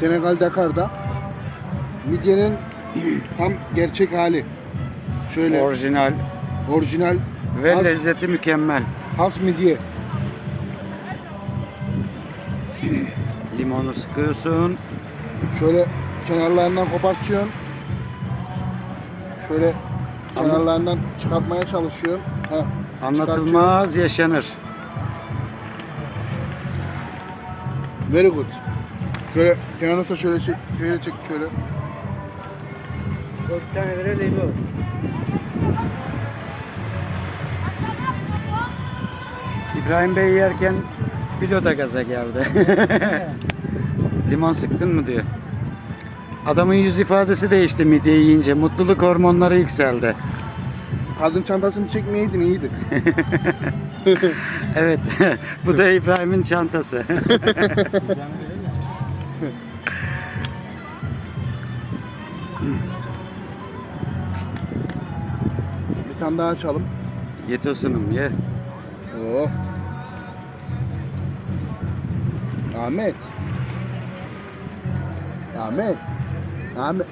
Senegal Dakar'da. Midyenin tam gerçek hali. Şöyle Orijinal orijinal ve has, lezzeti mükemmel. has midye. Limonu sıkıyorsun. Şöyle kenarlarından kopartıyorsun. Şöyle kenarlarından çıkartmaya çalışıyorsun. Heh. Anlatılmaz yaşanır. Very good. Şöyle kenarına şöyle çek, şöyle çek şöyle. Dört tane verelim bu. İbrahim Bey yerken Bilo da gaza geldi. Limon sıktın mı diyor. Adamın yüz ifadesi değişti midye yiyince. Mutluluk hormonları yükseldi. Kadın çantasını çekmeyeydin iyiydi. Evet. Bu da İbrahim'in çantası. Bir tane daha açalım. Ye tosunum ye. Oo. Ahmet. Ahmet. Ahmet.